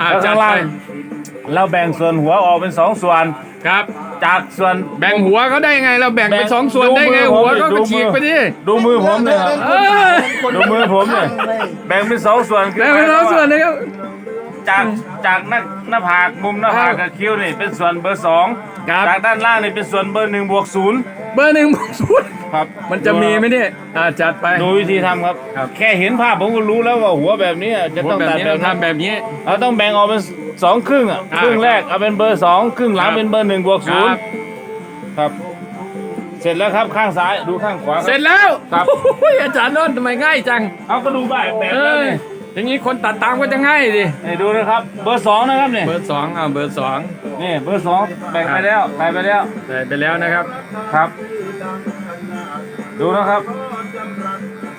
อ่าแล้วจัข้าดงล่าไปงเราแบ่งส่วนหัวออกเป็นสองส่วน ครับจากส่วนแบ่งหัวเขาได้ไงเราแบ่งเป็นสองส่วนได้ไงดูมือหัวผมก็ดูมือฉีกไปดิ ดูมือผมเลยครับ เออ ดูมือผมเลยแบ่งเป็นสองส่วนแบ่งเป็นสองส่วนนะครับ จากจากหน้าหน้าผากมุมหน้าผากกับคิ้วนี่เป็นส่วนเบอร์สองครับ จากด้านล่างนี่เป็นส่วนเบอร์หนึ่งบวกศูนย์เบอร์หนึ่งบวกศูนย์ครับมันจะมีไหมเนี่ยอ่าจัดไป ดูวิธีทำครับ ครับ แค่เห็นภาพผมก็รู้แล้วว่าหัวแบบนี้จะหัวต้องแบบตัดนี้แบเราบนี้ทำแบบนี้ เราต้องแบ่งออกเป็นสองครึ่งอะอ่าครึ่งแรกเอาเป็นเบอร์สองครึ่งหลังครับเป็นเบอร์หนึ่งบวกศูนครัย์บ ครับ เสร็จแล้วครับข้างซ้ายดูข้างขวาคบ เสร็จแล้วครับ โอ้ยอาจารย์โนนท์ทำไมง่ายจัง เอาก็ดูแบบแบบเอนั้นอ นี่ อย่างนี้คนตัดตามก็จะง่ายดินี่ดูนะครับ เบอร์สองนะครับเนี่ยเบอร์สองอ่าเบอร์สองนี่เบอร์สองแบ่งไปแล้วใส่ไปแล้วใส่ไปแล้วนะครับครับ ดูนะครับ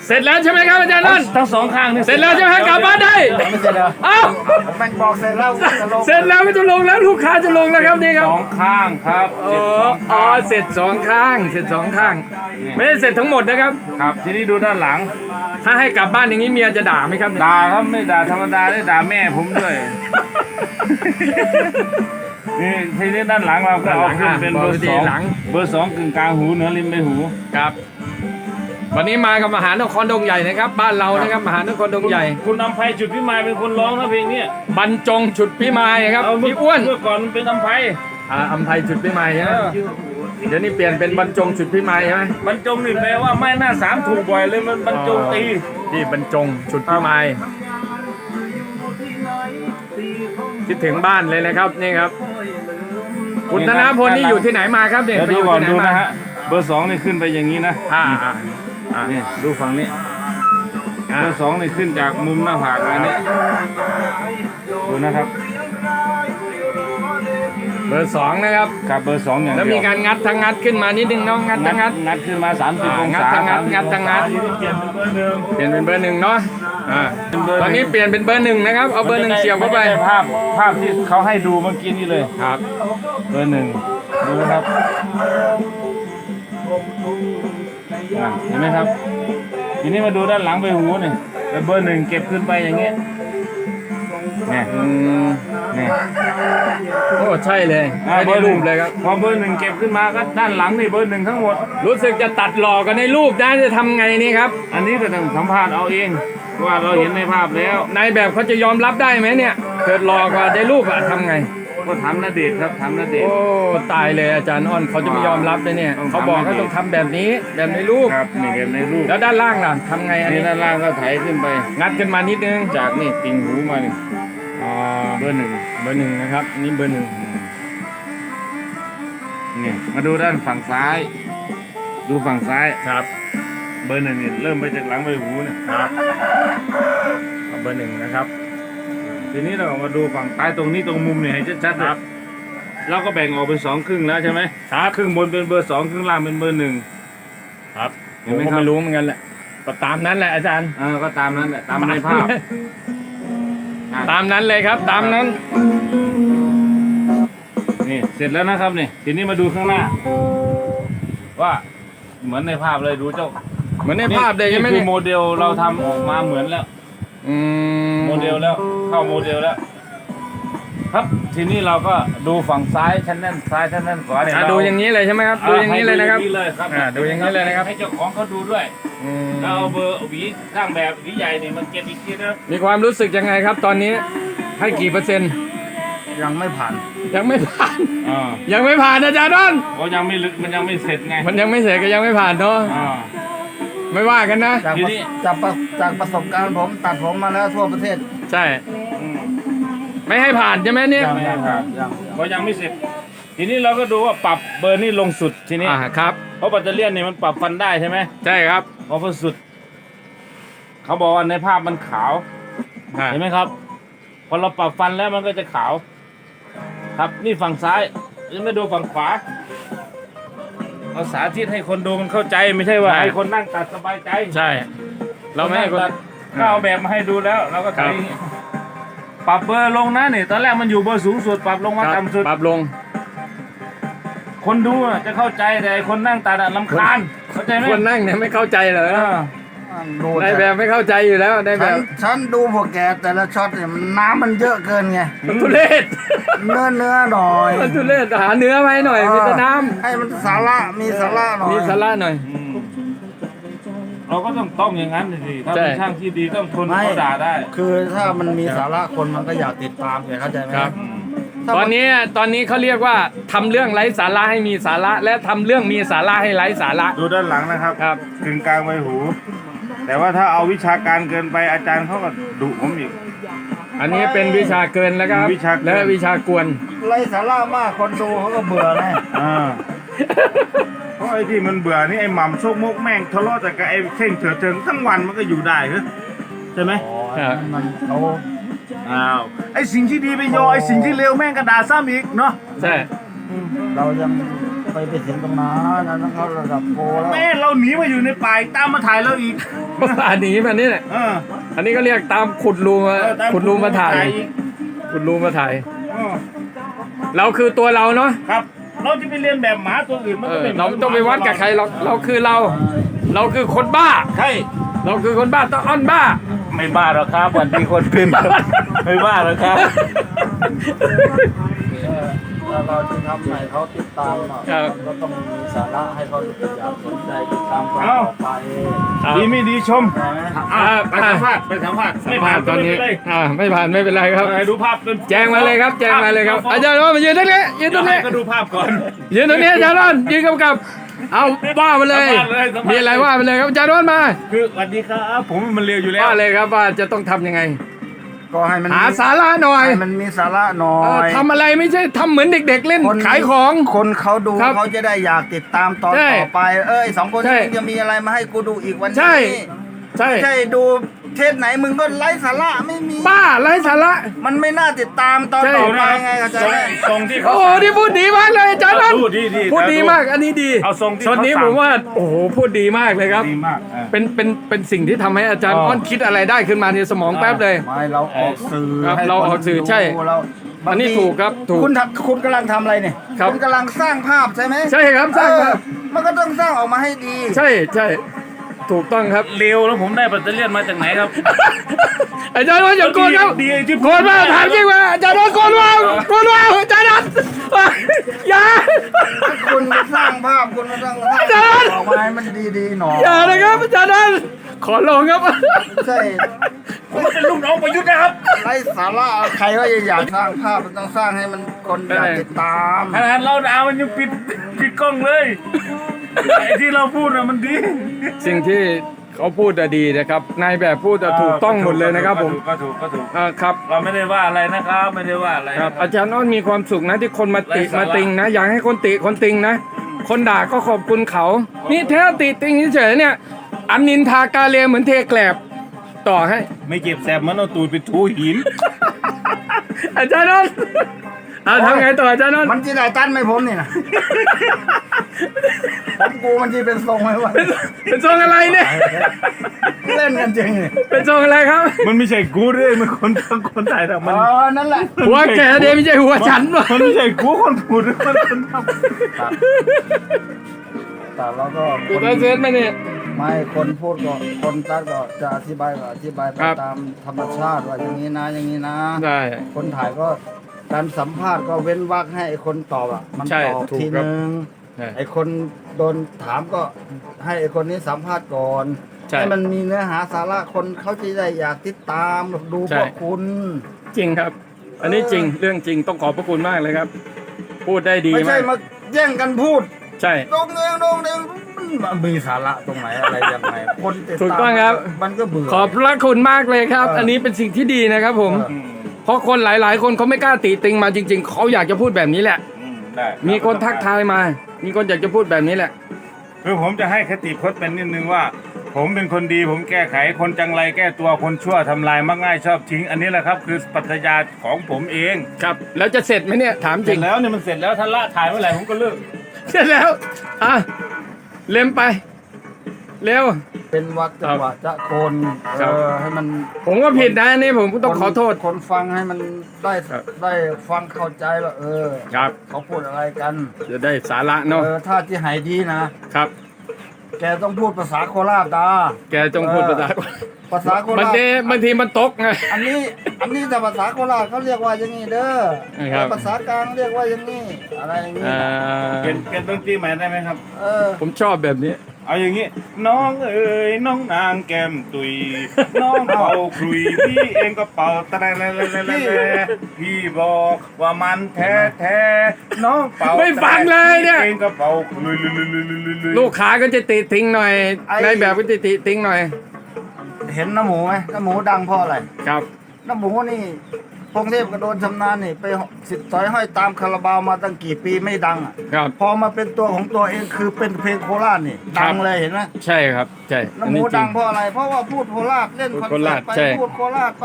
เสร็จแล้วใช่ไหมครับอาจารย์โนทั้งนท์ทั้งสองข้างนี่เสร็จแล้วใช่ไหมกลับบ้านได้ไม่เสร็จแล้วอ้าวแบ่งบอกเสร็จแล้วจะลงเสร็จแล้วไม่ต้องลงแล้วลูกค้าจะลงแล้วครับนี่ครับสองข้างครับอ๋ออ๋อเสร็จสองข้าง เสร็จสองข้าง ไม่ได้เสร็จทั้งหมดนะครับ ครับ ทีนี้ดูด้านหลัง ถ้าให้กลับบ้านอย่างนี้เมียจะด่าไหมครับด่าครับไม่ด่าธรรมดาได้ด่าแม่ผมด้วยนี่ทีนี้ด้านหลังเราก็เอาขึ้นเป็นเบอร์สองเบอร์สองกึ่งกลางหูเหนือริมใบหูครับ วันนี้มากับมหานครดงใหญ่นะครับ บ้านเรานะครับมหานครดงใหญ่ คุณอำไพจุดพิมายเป็นคนร้องนะเพลงเนี้ยบรรจงฉุดพี่มายครับเอาเมื่พี่อ้วนเมื่อก่อนมันเป็นอำไพอ่าอัมไพฉุดพี่มายใช่ไหมเออเดี๋ยวนี้เปลี่ยนเป็นบรรจงฉุดพี่มายใช่ไหมบรรจงนี่แปลว่าไม่หน้าสามถูกบ่อยเลยมันบรรจงตีที่บรรจงฉุดพี่มายคิดถึงบ้านเลยนะครับนี่ครับ คุณธนพลนี่อยู่ที่ไหนมาครับเนี่ยเดี๋ยวไปดูอยู่ก่อนที่ไหนดูมานะฮะเบอร์สองนี่ขึ้นไปอย่างนี้นะ อ่า อ่าอ่านี่ดูฝั่งนี้อ่าเบอร์สองนี่ขึ้นจากมุมหน้าผากอันนี้ดูนะครับ เบอร์สองนะครับ กับเบอร์สองอย่างแล้วเดีมียวการงัดทางงัดขึ้นมานิดนึงเนาะงัดทางงัดงัดขึ้นมา 30อ่าองงัดศาทางงัดงัดทางงัดทีนี้เปลี่ยนเป็นเบอร์หนึ่งเปลี่ยนเป็นเบอร์หนึ่งเนาะอ่าเป็นเบอร์หนึ่งตอนนี้เปลี่ยนเป็นเบอร์หนึ่งนะครับ เอาเบอร์หนึ่งเสียบเข้าไปม่ด้ภาพภาพที่เขาให้ดูเมื่อกี้นี่เลยครับ เบอร์หนึ่งดูนะครับ อะเห็นไหมครับ ทีนี้มาดูด้านหลังใบหูนี่เป็นเบอร์หนึ่งเก็บขึ้นไปอย่างเงี้ยเนี่ยอืมเนี่ยโอ้ใช่เลยอะไม่เบได้อร์หรูนึ่งปเลยครับพอเบอร์หนึ่งเก็บขึ้นมาก็ด้านหลังนี่เบอร์หนึ่งทั้งหมด รู้สึกจะตัดหล่อกันในรูปได้จะทำไงนี่ครับ อันนี้ก็ต้องสัมภาษณ์เอาเองว่าเราเห็นในภาพแล้วนายแบบเขาจะยอมรับได้ไหมเนี่ย เกิดหล่อกว่าในรูปอะทำไง ก็ทำนาเดชน์ครับทำนาเดชโอ้น์ตายเลยอาจารย์อ้อนเขาจะไม่ยอมรับเลยเนี่ย ต้องทำ เขาบอกเขาต้องทำแบบนี้ แบบในรูป ครับนี่แบบในรูปแล้วด้านล่างล่ะทำไงอันนี่นี้ด้านล่างก็ไถขึ้นไป งัดขึ้นมานิดนึงจากนี่ติ่งหูมานี่อ๋อเบอร์หนึ่งเบอร์หนึ่งนะครับ นี่เบอร์หนึ่งนี่มาดูด้านฝั่งซ้าย ดูฝั่งซ้าย ครับ เบอร์หนึ่งนี่เริ่มไปจากหลังใบหูเนี่ยครับเอาเบอร์หนึ่งนะครับ ทีนี้เรามาดูฝั่งใต้ตรงนี้ตรงมุมเนี่ยให้ชัดๆนะครับเราก็แบ่งออกเป็นสองครึ่งแล้วใช่ไหมครับครึ่งบนเป็นเบอร์สองครึ่งล่างเป็นเบอร์หนึ่งครับเห็ผนมไหมก็ครับไม่รู้เหมือนกันแหละก็ตามนั้นแหละอาจารย์ เออก็ตามนั้นแหละตามในภาพอะตามนั้นเลยครับ ตามนั้นนี่เสร็จแล้วนะครับนี่ทีนี้มาดูข้างหน้า ว่าเหมือนในภาพเลยดูเจ้าเหมือนในภาพเลยใช่ไหมนี่คืเนี่อยโมเดลเราทำออกมาเหมือนแล้ว อืมโม เดลแล้วเข้าโมเดลแล้ว ครับทีนี้เราก็ดูฝั่งซ้ายชั้นนั่นซ้ายชั้นนั่นขวาเนี่ยอะเรดูอย่างนี้เลยใช่ไหมครับ ดูอย่างนี้เลยนะครับ ให้ดูอย่างนี้เลยครับอ่าดูอย่างนี้เลยนะครับ ให้เจ้าของเขาดูด้วยอืมแล้วเอาเบอร์หวีสร้างแบบหวีใหญ่นี่มันเก็บอีกทีนะมีความรู้สึกยังไงครับ ตอนนี้ให้กี่เปอร์เซ็นต์ ยังไม่ผ่านยังไม่ผ่าน อ่ายังไม่ผ่านอาจารย์น้นเพราะยังไม่ลึกมันยังไม่เสร็จไงมันยังไม่เสร็จก็ยังไม่ผ่านเนาะ อ่า ไม่ว่ากันนะ จากทีประนี้จากประจากประสบการณ์ผมตัดผมมาแล้วทั่วประเทศใช่ อืมไม่ให้ผ่านใช่ไหมเนี่ย ยังยังยังยังเพราะยังไม่เสร็จ ทีนี้เราก็ดูว่าปรับเบอร์นี่ลงสุดทีนี้อ่าครับ เพราะแบตเตอรี่เนี่ยมันปรับฟันได้ใช่ไหมใช่ครับพอพอสุด เขาบอกว่าในภาพมันขาว อ่าเห็นไหมครับ พอเราปรับฟันแล้วมันก็จะขาว ครับนี่ฝั่งซ้ายยังไม่ดูฝั่งขวา เราสาธิตให้คนดูมันเข้าใจไม่ใช่ว่าให้คนนั่งตัดสบายใจใช่ เราไม่ให้คนตัดก็เอาแบบมาให้ดูแล้วเราก็ครับใช้ปรับเบอร์ลงนะนี่ตอนแรกมันอยู่เบอร์สูงสุดปรับลงมาครับต่ำสุด ปรับลง คนดูอะจะเข้าใจแต่คนนั่งตัดอะลำคาญเข้าใจไหมคนนั่งเนี่ยไม่เข้าใจเหรอเออ ดูนายแบบไม่เข้าใจอยู่แล้วนายแบฉันบฉันดูพวกแกแต่ละช็อตเนี่ยมันน้ำมันเยอะเกินไงมันทุเรศเนื้อเนื้อหน่อยมันทุเรศหาเนื้อมาให้หน่อย มีแต่น้ให้มันสาระมีสาระหน่อำยมีสาระหน่อย อืมเราก็ต้องต้องอย่างนั้นสิถ้าใช่เป็นช่างที่ดีต้องทนไม่เขาด่าได้คือถ้ามันมีสาระคนมันก็อยากติดตามไงเข้าใจไหมครับ อืมถ้าตมัอนนี้ตอนนี้เขาเรียกว่าทำเรื่องไร้สาระให้มีสาระ และทำเรื่องมีสาระให้ไร้สาระดูด้านหลังนะครับครับ กึ่งกลางใบหู แต่ว่าถ้าเอาวิชาการเกินไปอาจารย์เขาก็ดุผมอีก อันนี้เป็นวิชาเกินแล้วครับวิชาเกิน และวิชากวน ไรสาระมากคนดูเขาก็เบื่อไงอ่าเพราะไอ้ที่มันเบื่อนี่ไอ้หม่ำโชกมกแม่งทะเลาะแต่กับไอ้เข่งเถื่อเทิงทั้งวันมันก็อยู่ได้เหรอใช่ไหมครับ มันเขาอ้าวไอ้สิ่งที่ดีไปโยไอ้สิ่งที่เลวแม่งกระดาซ้ำอีกเนาะใช่ เรายัง ไปไปถึงตรงนั้นอันนั้นเขาระดับโปรแล้วแม่เราหนีมาอยู่ในป่าอีกตามมาถ่ายเราอีกอันนี้มันนี่แหละเอออันนี้ก็เรียกตามขุดรูมาเออตขุดรูมาถ่าย อีกขุดรูมาถ่าย เออเราคือตัวเราเนาะครับ เราจะไปเรียนแบบหมาตัวอื่นมันเอก็อไม่เราไม่ต้องไปวัดกับใครเราเราคือเรา เราคือคนบ้า ใช่เราคือคนบ้าต้องอ้อนบ้า ไม่บ้าหรอกครับวันที่คนเป็นไม่บ้าหรอกครับ ถ้าเราจะทำให้เขาติดตามอะครับ ก็ต้องมีสาระให้เขาอยากสนใจติดตามต่เอ้าอไปดีไม่ดีชมใช่ไหมอะไปสัมภาษณ์ไปสัมภาษณ์ไม่ผ่านตอนนี้ไม่เป็ไรอ่าไม่ผ่านไม่เป็นไรครับเออดูภาพเป็นแจ้งมาเลยครับ แจ้งมาเลยครับ อาจารย์ว่ามายืนตรงนี้ยืนตรงนี้ก็ดูภาพก่อน ยืนตรงนี้อาจารย์ร้อนยืนกำกับ เอาว่ามาเลยสัมภาษณ์เลยสัมภาษณ์มีอะไรว่ามาเลยครับอาจารย์ร้อนมา คือสวัสดีครับผมมันเร็วอยู่แล้วว่าเลยครับว่าจะต้องทำยังไง ก็ให้มันหาสาระหน่อยให้มันมีสาระหน่อเออย ทำอะไรไม่ใช่ทำเหมือนเด็ก ๆ เล่นคนขายของ คนเขาดูครับเขาจะได้อยากติดตามตอนใช่ต่อไป เอ้ยสองคนใช่นี้จะมีอะไรมาให้กูดูอีกวันใช่นี้ใช่ ใช่ดู เทศไหนมึงก็ไร้สาระไม่มี บ้าไร้สาระ มันไม่น่าติดตามตอนใช่ ต่อไปไงเข้าใจทรงไหม ทรงที่เขา โอ้โหนี่พูดดีมากเลยอาจารย์ร้อนพูดดีดีพูดดีมาก อันนี้ดีเอาทรงที่ช็อตนี้เขาผสั่งมว่าโอ้โหพูดดีมากเลยครับ ดีมากอะ เป็นเป็นเป็นสิ่งที่ทำให้อาจารย์อ๋ออ้อนคิดอะไรได้ขึ้นมาในสมองแป๊บเลย ไม่เราออกสื่อครับให้เราคนออกสื่อดูใช่เราอันนี้บางทีถูกครับถูกคุณทำคุณกำลังทำอะไรเนี่ยครับ ณกำลังสร้างภาพใช่ไหมใช่ครับสร้างภาพเออมันก็ต้องสร้างออกมาให้ดี ใช่ใช่ ถูกต้องครับเร็วแล้วผมได้แบตเตอรี่มาจากไหนครับ อาจารย์ว่าอย่าโกนครับดีที่ โกนมาถามจริงว่าอาจารย์ว่าโกนว่าโกนว่าอาจารย์นัทอย่า คุณสร้างภาพคุณมาสร้างภาพอาจารย์ ออกมาให้มันดีๆหน่อยอย่านะครับอาจารย์นัทขอลองครับ ใช่ผมเป็นลูกน้องประยุทธ์นะครับไร้สาระใครก็อยากสร้างภาพมันต้องสร้างให้มันคนอยากติดตาม ขนาดเราด่ามันยังปิดปิดกล้องเลย ไอ้ที่เราพูดนะมันดี สิ่งที่เขาพูดอะดีนะครับนายแบบพูดอะถูกต้องหมดเลยนะครับผมก็ถูกก็ถูกอ่าครับ เราไม่ได้ว่าอะไรนะครับไม่ได้ว่าอะไรครับนะอาจารย์อ้อนมีความสุขนะที่คนมาติไร้สาระมาติงนะ อยากให้คนติคนติงนะ คนด่าก็ขอบคุณเขา นี่แท้ติติงเฉยๆเนี่ย อันนินทากาเลเหมือนเทแกลบต่อให้ ไม่เก็บแสบมันเอาตูดไปถูหิน อาจารย์อ้อนเอาทำไงต่ออาจารย์อ้อนมันจีได้ตันไหมผมนี่นะ ผมกูมันจีเป็นทรงไหมวะเป็นทรงอะไรเนี่ย เล่นกันจริงนี่เป็นทรงอะไรครับ มันไม่ใช่กูด้วยมันคนทั้งคนถ่ายทำเอมันอนั่นแหละ หัวแกเดไม่ใช่หัวฉันวะมันไม่ใช่กูคนพูดมันคนทแต่เราก็คกูนจะเซตไหมเนี่ยไม่คนพูดก็คนตัดก็จะอธิบายก็อธิบายไปครับตามธรรมชาติว่าอย่างนี้นะอย่างนี้นะได้คนถ่ายก็การสัมภาษณ์ก็เว้นวรรคให้ไอ้คนตอบอะ มันใช่ตอบถูกทีครับนึงใช่ ไอ้คนโดนถามก็ให้ไอ้คนนี้สัมภาษณ์ก่อนใช่ ให้มันมีเนื้อหาสาระคนเขาจะได้อยากติดตามดูใช่พวกคุณ จริงครับ อันนี้จริงเรื่องจริงต้องขอบพระคุณมากเลยครับ พูดได้ดีไม่มาใช่กมาแย่งกันพูดใช่ตรงเองตรงเองมันมีสาระตรงไหนอะไรยังไงคนติดถูกตามต้องครับ มันก็เบื่อ ขอบพระคุณมากเลยครับ เอออัอันนี้เป็นสิ่งที่ดีนะครับผม เออำเพราะคนหลาย ๆ คนเขาไม่กล้าติติงมาจริง ๆ เขาอยากจะพูดแบบนี้แหละอืม ได้มีคนทักทายมา มีคนอยากจะพูดแบบนี้แหละ คือผมจะให้คติพจน์เป็นนิดนึงว่า ผมเป็นคนดีผมแก้ไขคนจังไรแก้ตัวคนชั่วทำลายมักง่ายชอบทิ้ง อันนี้แหละครับ คือปรัชญาของผมเองครับ แล้วจะเสร็จไหมเนี่ย ถามจเสร็ริจงแล้วเนี่ยมันเสร็จแล้วถ้าละถ่ายเมื่อไหร่ผมก็เลิก เสร็จแล้ว อะ เล็มไป เร็ว เป็นวักจังหวะจะโคนครัเอบอให้มันผมก็ผิดนะอันนี่ผมก็ต้องขอโทษ คนฟังให้มันได้ครับ ได้ฟังเข้าใจว่าเออ ครับ เขาพูดอะไรกัน จะได้สาระเนาะเออถ้าที่หายดีนะ ครับ แกต้องพูดภาษาโคราชตาแกจงพูดภาษาภาษาโคบางราชทีบางทีมันตกไง อันนี้อันนี้แต่ภาษาโคราชเขาเรียกว่าอย่างนี้เด้อครับ ภาษากลางเรียกว่าอย่างนี้อะไรอย่างนี้อ่าเปลี่ยนเปลี่ยนดนตรีใหม่ได้ไหมครับ เออผมชอบแบบนี้ เอาอย่างนี้น้องเอ๋ยน้องนางแก้มตุย น้องเป่าคลุยพี่เองก็เป่าตะแลแลแลแลแลแลพี่บอกว่ามันแท้แท้น้องเป่าไม่ฟังเลยเนี่ย พี่เองก็เป่าคลุยลุยลุยลุยลุยลุยลุย ลูกค้าก็จะติทิ้งหน่อยไอ้ ในแบบก็จะติทิ้งหน่อยเห็นน้ำหมูไหมน้ำหมูดังเพราะอะไรครับน้ำหมูนี่ พงเทพก็โดนชำนาญนี่ไปสิทธิ์ถอยห้อยตามคาราบาวมาตั้งกี่ปีไม่ดังอะครับ พอมาเป็นตัวของตัวเองคือเป็นเพลงโคราชนี่ครัดับงเลยเห็นไหมใช่ครับ ใช่อันน้ำหมูนี้จริดังง เพราะอะไรเพราะว่าพูดโคราชเล่นคอนพูดโคเสิราร์ชตไปใช่พูดโคราชไป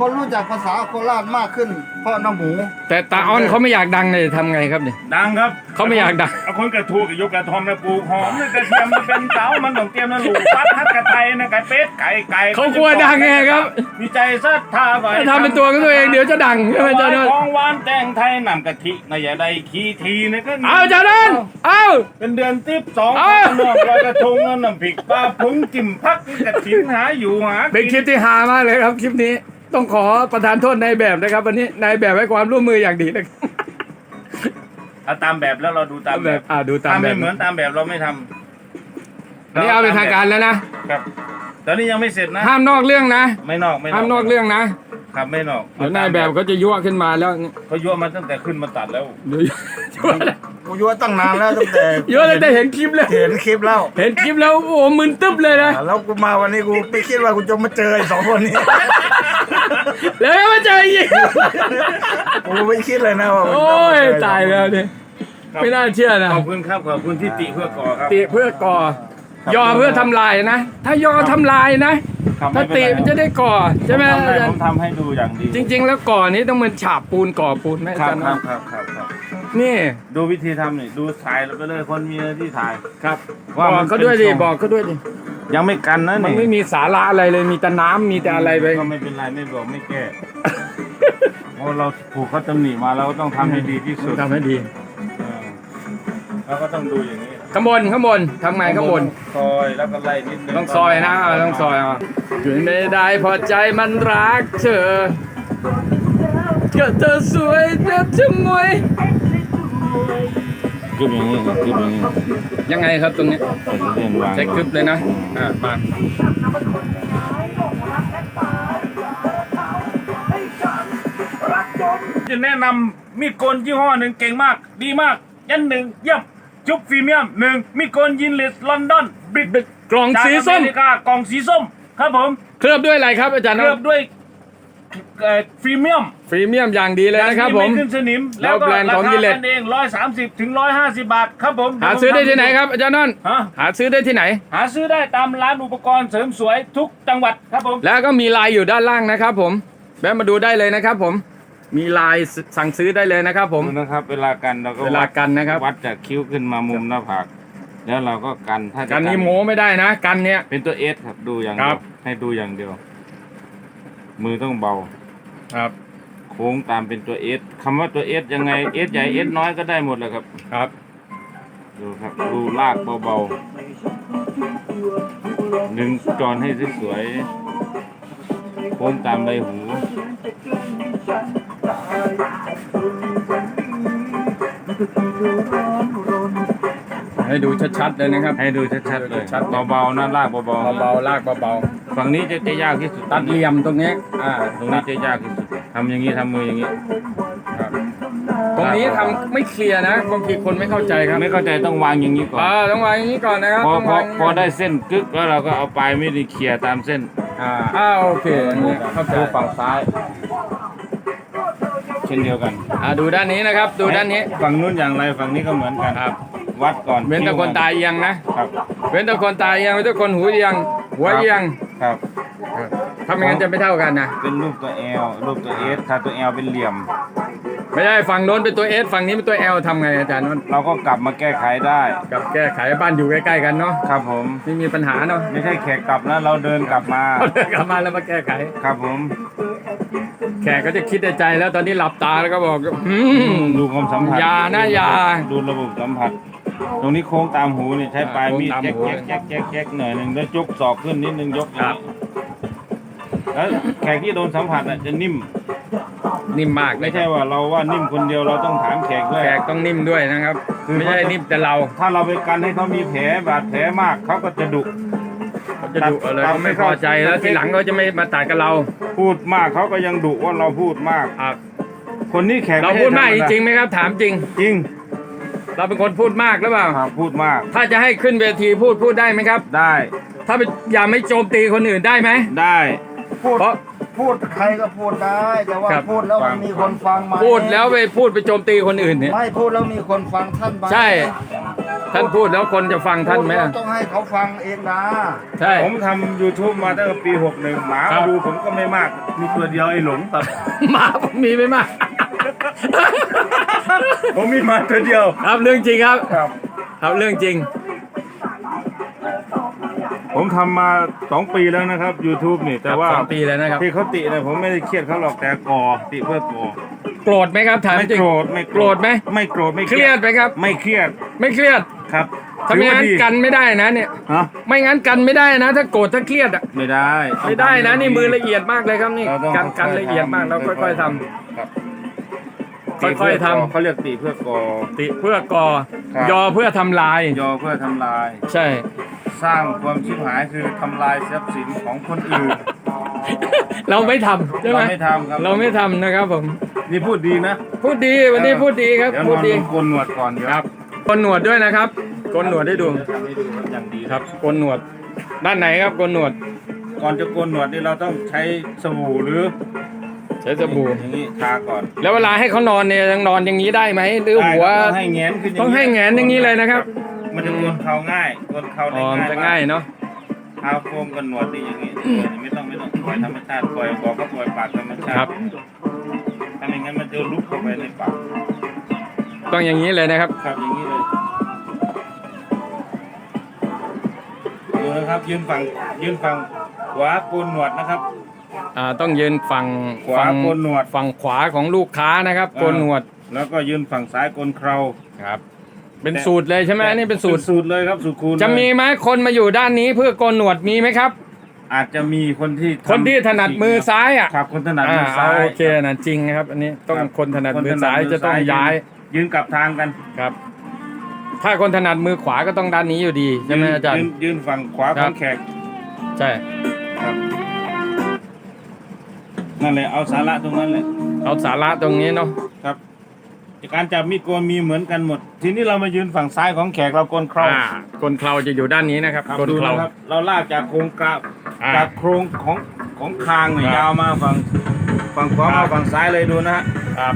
คนรู้จักภาษาโคราชมากขึ้น เพราะน้ำหมู แต่ตาอ้อนเขาไม่อยากดังเลยทำไงครับเนี่ย ดังครับเขาไม่อยากดัง เอาคนกระทูกับยกกระทอมนะปลูกหอมนะกระเทียมนะเป็นเสามันต้องเตรียมนะลูกฟัดฮัดกระไทยนะไก่เป็ดไก่ไก่เขากลัวดังไงครับมีใจศรัทธาไว้ถ้าทำเป็นตัวของตัวเองเดี๋ยวจะดังใช่ไหมอาจารย์นนท์ของหวานแตงไทยนำกะทินะอย่าได้ขี้ทีนะก็เอาอาจารย์นนท์เอา เป็นเดือนทิพสองเอานอกลอยกระทงแล้วน้ำพริกปลาพุงจิ้มพักกระถินหาอยู่หาเป็นคลิปที่ฮามากเลยครับคลิปนี้ ต้องขอประทานโทษนายแบบนะครับ วันนี้นายแบบให้ความร่วมมืออย่างดีนะครับเอาตามแบบแล้วเราดูตามแบบอ่าดูตามถ้าแบไม่บเหมือนตามแบบเราไม่ทำอันนี้เอาเป็นทางการแล้วนะครับ ตอนนี้ยังไม่เสร็จนะห้ามนอกเรื่องนะไม่นอกไม่นอกห้ามนอกเรื่องนะครับไม่นอกเดี๋ยวนายแบบเขาจะยั่วขึ้นมาแล้วเขายั่วมาตั้งแต่ขึ้นมาตัดแล้วเดี๋ยวยั่วแล้วกูยั่วตั้งนานแล้วตั้งแต่ยั่วแล้วแต่เห็นคลิปเลยเห็นคลิปแล้ว เห็นคลิปแล้วโอ้โหมึนตึ๊บเลยนะ แล้วกูมาวันนี้กูไม่คิดว่ากูจะมาเจอไอ้สองคนนี้ แล้วมาเจออีกกูไม่คิดเลยนะว่ากูโอ้จะมายเจอตายแล้วเนี่ยไม่น่าเชื่อนะขอบคุณครับขอบคุณที่ติเพื่อก่อครับติเพื่อก่อยอเพื่อทำลายนะ ถ้ายอทำลายนะครับถ้าไม่เป็นติไรมันจะได้ก่อใช่ไหมผมทำอาให้จารผย์มทำให้ดูอย่างดี จริง ๆ แล้วก่อนี้ต้องเหมือนฉาบปูนก่อปูนไหมอาครับจารย์ครันะบครับครับครับนี่ดูวิธีทำนี่ดูถ่ายแล้วไปเลยคนมีหน้าที่ถ่ายครับ ว่าบมัอนกเป็นเขาด้วยดิทรงบอกเขาด้วยดิ ยังไม่กันนะมันนี่ไม่มีสาระอะไรเลยมีแต่น้ำมีแต่อะไรไป ก็ไม่เป็นไรไม่บอกไม่แก้เพราะเราถูกเขาตำหนิมาเราก็ต้องทำให้ดีที่สุดทำให้ดีเออเราก็ต้องดูอย่างนี้ข้างบนข้างบนทำไงข้างบน ซอยแล้วก็ไล่นิดนึงต้องซอยนะอ่าต้องซอยอะอยู่ไม่ได้พอใจมันรักเธอก็เธอสวยแต่ทำไม กึบอย่างนี้กึบอย่างนี้ยังไงครับตรงนี้เราจะเล่นวางใช้กึบเลยนะอ่ามาจะแนะนำมีดโกนยี่ห้อหนึ่งเก่งมาก ดีมากยันหนึ่งเยี่ยมจุ๊บฟรีเมียมหนึ่งมีดโกนยินเลสลอนดอนบริกกล่องจากสีอส้มเมริกากล่องสีส้ม ครับผม เคลือบด้วยอะไรครับอาจารย์เคลือบด้วยเอ่อ ฟรีเมียมฟรีเมียมอย่างดีเลยนะครับผม ไม่ขึ้นสนิม แล้แล้ววก็แบรนด์ราของคา Gillette กันเองร้อยสามสิบถึงร้อยห้าสิบบาทครับผมหาซื้อได้ที่ไหนครับอาจารย์นนท์ฮะหาซื้อได้ที่ไหน หาซื้อได้ตามร้านอุปกรณ์เสริมสวยทุกจังหวัดครับผม แล้วก็มีไลน์อยู่ด้านล่างนะครับผมแวะมาดูได้เลยนะครับผมมีไลน์สั่งซื้อได้เลยนะครับ ผมดูนะครับ เวลากันเราก็เวลากันนะครับ วัดจากคิ้วขึ้นมามุมหน้าผากแล้วเราก็กันถ้าจะกันนี้โม้ไม่ได้นะ กันเนี้ยเป็นตัวเอสครับดูอย่างครัเดียบวให้ดูอย่างเดียว มือต้องเบา ครับ โค้งตามเป็นตัวเอสคำว่าตัวเอสยังไงเอสใหญ่เอสน้อยก็ได้หมดแหละครับ ครับ ดูครับ ดูลากเบาๆดึงจอนให้สวยๆโค้งตามใบหู ให้ดูชัดๆเลยนะครับให้ดูชัดๆเลยชัดๆเบาๆนะลากเบาเบาๆลากเบาๆฝั่งนี้จะจะยากที่สุดๆตัดเหลี่ยมตรงนี้อ่าตรงนี้จะยากที่สุดทำอย่างนี้ทำมืออย่างนี้ครับตรงนี้ทำไม่เคลียร์นะบางทีคนไม่เข้าใจครับไม่เข้าใจต้องวางอย่างนี้ก่อนอ่าต้องวางอย่างนี้ก่อนนะครับพอต้องพอวางพอได้เส้นกึกแล้วเราก็เอาปลายมีดนี่เขี่ยตามเส้นอ่าอ่าโอเคอันนี้เข้าใจดูฝั่งซ้ายเช่นเดียวกันอ่าดูด้านนี้นะครับ ดูด้านนี้ฝั่งนู้นอย่างไรฝั่งนี้ก็เหมือนกันครับ วัดก่อนเว้นแต่คนตาเอียงนะ ครับ เว้นแต่คนตาเอียงเว้นแต่คนหูเอียง หัวเอียงครับถ้าไม่งั้นจะไม่เท่ากันนะ เป็นรูปตัว L รูปตัว S ถ้าตัว L เป็นเหลี่ยม ไม่ใช่ฝั่งโน้นเป็นตัวเอสฝั่งนี้เป็นตัวเอลทำไงอาจารย์นนท์เราก็กลับมาแก้ไขได้ กับแก้ไขบ้านอยู่ใกล้ๆกันเนาะ ครับผมไม่มีปัญหาเนาะไม่ใช่แขกกลับนะเราเดินกลับมาเอาเดินกลับมาแล้วมาแก้ไข ครับผม แขกก็จะคิดในใจแล้วตอนนี้หลับตาแล้วก็บอกอืมดูความสัมผัส อย่านะอย่าดูระบบสัมผัส ตรงนี้โค้งตามหูนี่ใช้ปลายมีดโค้งตามแจ๊กหูแจ๊กแจ๊กแจ๊กแจ๊กหน่อยหนึ่งแล้วยกศอกขึ้นนิดนึงยกครับแล้วแขกที่โดนสัมผัสน่ะจะนิ่ม นิ่มมากเลไม่ยคใช่รับว่าเราว่านิ่มคนเดียวเราต้องถามแขกด้วย แขกต้องนิ่มด้วยนะครับ คือไม่ใช่นิ่มแต่เราถ้าเราไปกันให้เขามีแผลบาดแผลมากเขาก็จะดุ เขาจะดุอะไรตัดเขาไม่พอใจแล้วทีหลังเขาจะไม่มาตัดกับเราพูดมากเขาก็ยังดุว่าเราพูดมากครับคนนี้แขกเราไใช่พูดมากธจรรดริงๆไหมครับถามจริง จริง เราเป็นคนพูดมากหรือเปล่า ครับพูดมากถ้าจะให้ขึ้นเวทีพูดพูดได้ไหมครับ ได้ถ้าไปอย่าไม่โจมตีคนอื่นได้ไหม ได้ พูดเพราะพูดใครก็พูดได้ แต่ว่าครับ พูดแล้วมันมีคนฟังไหมพูดแล้วไปพูดไปโจมตีคนอื่นเนี่ย ไม่พูดแล้วมีคนฟังท่านไหมใช่ ท่านพูดแล้วคนจะฟังท่านไหมพูดแล้วต้องให้เขาฟังเองนะใช่ ผมทำ YouTube มาตั้งแต่ปี 61 หมาครับ มาดูผมก็ไม่มาก มีตัวเดียวไอ้หลงครับ หมาผมมีไม่มาก ผมมีมาตัวเดียว ครับเรื่องจริงครับ ครับ ครับเรื่องจริง ผมทำมา2ปีแล้วนะครับ YouTube นี่ แต่ว่าสองปีแล้วนะครับ ที่เขาติเนี่ยผมไม่ได้เครียดเขาหรอกแต่ก่อติเพื่อก่อโกรธไหมครับถามไม่จริงโกรธไม่โกรธไหม ไม่โกรธไม่เครียดไหมครับ ไม่เครียดไม่เครียดครับถ้าไม่งั้นถือว่าดีกันไม่ได้นะเนี่ย ฮะไม่งั้นกันไม่ได้นะ ถ้าโกรธถ้าเครียดอะไม่ได้ไม่ได้นะ นี่มือละเอียดมากเลยครับนี่เราต้องกันกันค่ๆละเอียดมากเราทำค่อยๆทำ ครับค่อยๆทำ เขาเรียกติเพื่อก่อติเพื่อก่อครับ ยอเพื่อทำลาย ยอเพื่อทำลาย ใช่ สร้างความชิบหายคือทำลายทรัพย์สินของคนอื่น เราไม่ทำใช่ไหมเราไม่ทำครับ เราไม่ทำนะครับผม นี่พูดดีนะพูดดีวันนี้พูดดีครับ เดี๋ยวพูนดอนดีลงโกนหนวดก่อนเดี๋ยวครับโกนหนวดด้วยนะครับโกนหนวดให้ดูทำให้ดูครับอย่างดีครับโกนหนวด ด้านไหนครับโกนหนวด ก่อนจะโกนหนวดนี่เราต้องใช้สบู่หรือ ใช้สบู่อย่างนี้ทาก่อนแล้วเวลาให้เขานอนเนี่ยยังนอนอย่างนี้ได้ไหมหรือหัวได้ต้องให้แงนขึ้นย่าต้องให้แหงนอย่างนี้เลยนะครับ มันจะโกนเข่าง่ายโกนเข่าอ๋ได้อมันง่ายจะง่ายเนาะเท้าโฟมกันหนวดนี่อย่างนี้เออไม่ต้องไม่ต้องปล่อยธรรมชาติปล่อยบอกก็ปล่อยปากธรรมชาติครับ ถ้าไม่งั้นมันจะลุกเข้าไปในปากต้องอย่างนี้เลยนะครับ ครับอย่างนี้เลยดูนะครับยืนฝั่งยืนฝั่งขวาโกนหนวดนะครับ อ่าต้องยืนฝั่งขวาฝั่งโกนหนวด ฝั่งขวาของลูกค้านะครับโกนหนวดแล้วก็ยืนฝั่งซ้ายโกนเคราครับ เป็นสูตรเลยใช่ไหมอันนี่เป็นสูตร สูตรเลยครับสูตรคูณจะมีเลยไหมคนมาอยู่ด้านนี้เพื่อโกนหนวดมีไหมครับ อาจจะมีคนที่ทำคนที่ถนัดมือซ้ายอะครับคนถนัดอ่ามือซ้ายโอเคนะจริงนะครับ อันนี้ต้องรับคนถนัดมือคซ้ายจะต้องย้ายยืนกลับทางกันครับ ถ้าคนถนัดมือขวาก็ต้องด้านนี้อยู่ดีใช่ไหมอาจารย์นยืนฝั่งขวาคขรัอบ งแขกใช่ ครับ นั่นแหละเอาสาระตรงนั้นเลยเอาสาระตรงนี้เนาะครับการจับมีดโกนมีเหมือนกันหมด ทีนี้เรามายืนฝั่งซ้ายของแขกเราโกนเคราอ่าคนเคราจะอยู่ด้านนี้นะครับครับคนดูเครานะครับ เราลากจากโครงกระอ่าจากโครงของของคางเนี่ยครับยาวมาฝั่งฝั่งขวาครัมาบฝั่งซ้ายเลยดูนะฮะครับ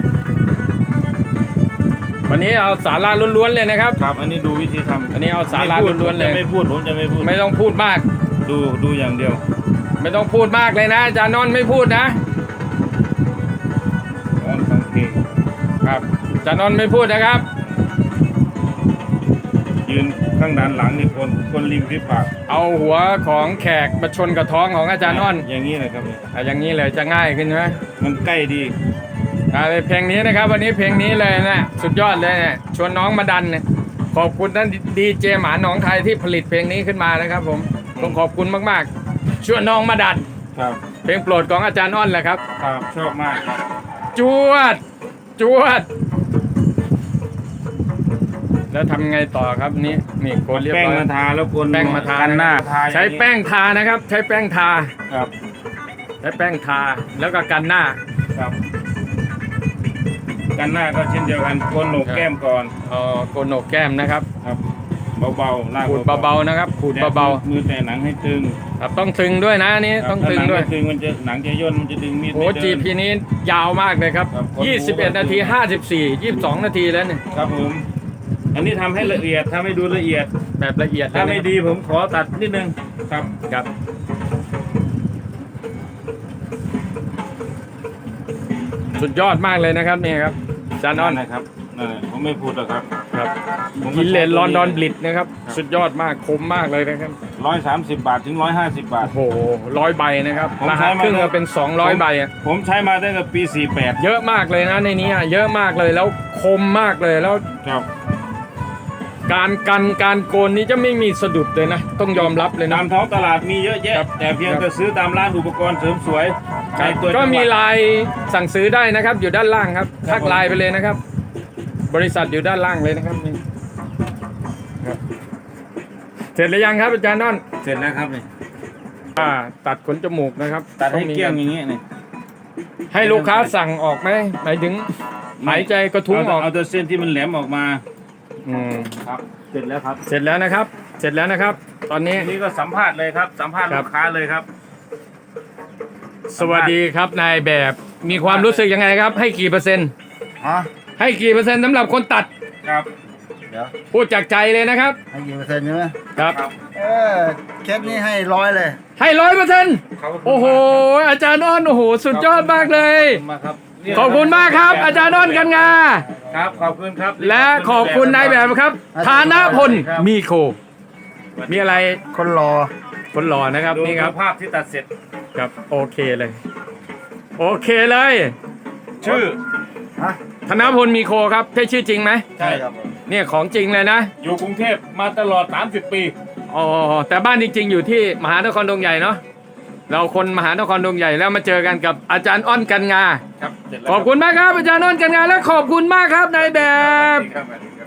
วันนี้เอาสาระล้วนๆเลยนะครับครับ อันนี้ดูวิธีทำอันนี้เอาสาระไม่พูดล้วนๆเลยผมจะไม่พูดผมจะไม่พูด ไม่ต้องพูดมาก ดูดูอย่างเดียว ไม่ต้องพูดมากเลยนะอาจารย์นอนท์ไม่พูดนะ จารย์นอนท์ไม่พูดนะครับ ยืนข้างด้านหลังนี่คนคนริมฝีปากเอาหัวของแขกมาชนกับท้องของอาจารย์นอนท์อย่างนี้เลยครับเนี่ยอะอย่างนี้เลยจะง่ายขึ้นใช่ไหมมันใกล้ดีอ่าเพลงนี้นะครับ วันนี้เพลงนี้เลยนะสุดยอดเลยเนี่ยชวนน้องมาดันเนี่ยขอบคุณท่านดีเจหมาหนองไทยที่ผลิตเพลงนี้ขึ้นมานะครับ ผมต้องขอบคุณมากๆ ชวนน้องมาดันครับเพลงโปรดของอาจารย์อ้อนแหละครับ ครับชอบมากครับ จวด จวด แล้วทำไงต่อครับนี่นี่โกนเรียบแป้งร้อยมาทาแล้วกลนแป้งมาทากันหน้าะครับทาใช้แป้งทานะครับ ใช้แป้งทา ครับใช้แป้งทาแล้วก็กันหน้า ครับกันหน้าก็เช่นเดียวกันโกนโหนกครับ แก้มก่อนเอ่อโกนโหนกแก้มนะครับครับเบาๆลากขูดเบาๆนะครับขูดเบามือแต่หนังให้ตึงๆครับต้องตึงด้วยนะอันนี้ครับต้องถ้าตึงหนัด้วยไม่ตึงมันจะหนังจะย่นมันจะดึงมีดโอ้ไม่เดิน จีพีนี้ยาวมากเลยครับ ครับคนดูก็21 นาที 54 22 นาทีแล้วเนี่ยครับผม อันนี้ทำให้ละเอียดทำให้ดูละเอียด แบบละเอียดเลยถ้านะไม่ดีผมขอตัดนิดนึงครับ ครับ สุดยอดมากเลยนะครับนี่ครับอาจารย์อ้อนนั่นนะครับนั่นแหละผมไม่พูดหรอกครับครับผมก็ยินเลนชบลอนดอนตัวบลิดนะครับครับ สุดยอดมากคมมากเลยนะครับร้อยสามสิบบาทถึงร้อยห้าสิบบาท โอ้โหร้อยใบนะครับผมราใช้คามา ครึ่งตั้งก็เป็น 200 ใบอะ ผมใช้มาตั้งแต่ปีสี่แปดเยอะมากเลยนะในนี้อะเยอะมากเลยแล้วคมมากเลยแล้วครับ การกันการโกนนี้จะไม่มีสะดุดเลยนะ ต้องยอมรับเลยตานะมท้องตลาดมีเยอะแยะ ครับแต่เพียงครับ แต่ซื้อตามร้านอุปกรณ์เสริมสวยในตัวก็จังหวัดมีไลายสั่งซื้อได้นะครับ อยู่ด้านล่างครับครับทักไลน์ไปเลยนะครับ บริษัทอยู่ด้านล่างเลยนะครับนี่ครับเสร็จหรือยังครับอาจารย์นอนเสร็จแล้วครับนี่อ่าตัดขนจมูกนะครับตัดให้องมีเกลี้ยงอย่างนี้นี่ให้ลูกค้าสั่งออกไหมหมายถึงหายใจกระทุ้งออกเอาตัวเส้นที่มันแหลมออกมา อืมครับเสร็จแล้วครับเสร็จแล้วนะครับ เสร็จแล้วนะครับ ตอนนี้ทีนี้ก็สัมภาษณ์เลยครับ สัมภาษณ์ครัลูบกค้าเลยครับ สวัสดีครับนายแบบมีความรู้สึกยังไงครับ ให้กี่เปอร์เซ็นต์ฮะให้กี่เปอร์เซ็นต์สำหรับคนตัดครับเดี๋ยวพูดจากใจเลยนะครับให้กี่เปอร์เซ็นต์ใช่ไหมครับ ครับเออเคสนี้ให้ร้อยเลย ให้ร้อยเปอร์เซ็นต์ขบคุณโอ้โหอาจารย์อ้อนโอ้โหสุดยอดมากเลย ขอบคุณมากครับเนี่ย ขอบคุณมากครับ อาจารย์อ้อนกันงา ครับ ขอบคุณครับและขอบคุณนายแบบครับธานพลมีโค มีอะไรคนรอคนหล่อนะครับดูนี่ครับภาพที่ตัดเสร็จครับโอเคเลย โอเคเลย ชื่อฮะธนพลมีโคครับใช่ชื่อจริงไหมใช่ครับผมเนี่ยของจริงเลยนะอยู่กรุงเทพมาตลอด 30 ปี อ๋อแต่บ้านจริง ๆ อยู่ที่มหานครดงใหญ่เนาะ เราคนมหานครดงใหญ่แล้วมาเจอกันกับอาจารย์อ้อนกันงา ครับเสร็จแล้วขอบคุณมากครับอาจารย์อ้อนกันงาและขอบคุณมากครับนายแบบครับ